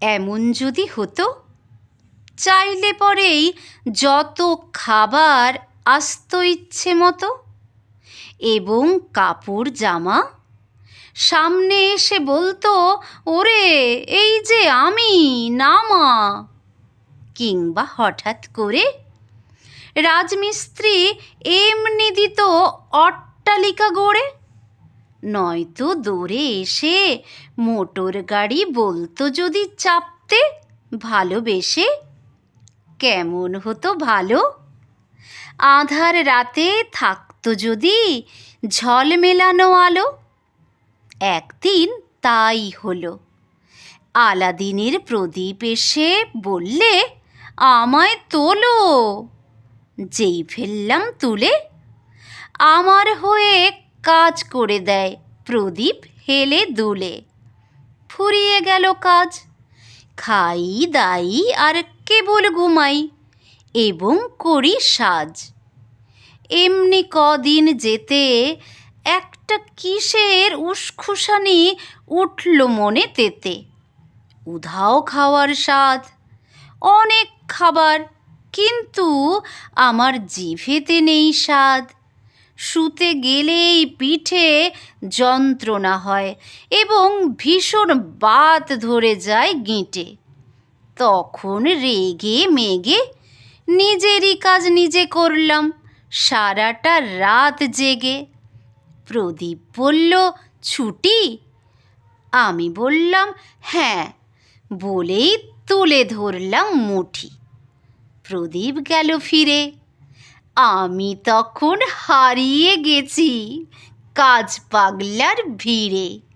এমন যদি হতো? চাইলে পরেই যত খাবার আসতো ইচ্ছে মতো। এবং কাপড়, জামা? সামনে এসে বলতো, ওরে, এই যে আমি, নামা। কিংবা হঠাৎ করে রাজমিস্ত্রি এমনি দিত অট্টালিকা গড়ে। নয়তো দৌড়ে এসে মোটর গাড়ি বলতো যদি চাপতে, ভালোবেসে। কেমন হতো ভালো? আধার রাতে থাকতো যদি ঝল মেলানো আলো। একদিন তাই হলো। আলাদিনের প্রদীপ এসে বললে, আমায় তোলো। যেই ফেললাম তুলে, আমার হয়ে কাজ করে দেয়। প্রদীপ হেলে দুলে। ফুরিয়ে গেল কাজ। খাই, দাই, আর কেবল ঘুমাই, এবং করি সাজ। এমনি কদিন যেতে একটা কিসের উসখুসানি উঠল মনে তেতে। উধাও খাওয়ার স্বাদ, অনেক খাবার, কিন্তু আমার জিভেতে নেই স্বাদ। শুতে গেলেই পিঠে যন্ত্রণা হয় এবং ভীষণ বাত ধরে যায় গিঁটে। তখন রেগে মেগে নিজেরই কাজ নিজে করলাম, সারাটা রাত জেগে। প্রদীপ বলল, ছুটি? আমি বললাম হ্যাঁ। বলেই তুলে ধরলাম মুঠি। প্রদীপ গেল ফিরে। আমি তখন হারিয়ে গেছি কাজ পাগলার ভিড়ে।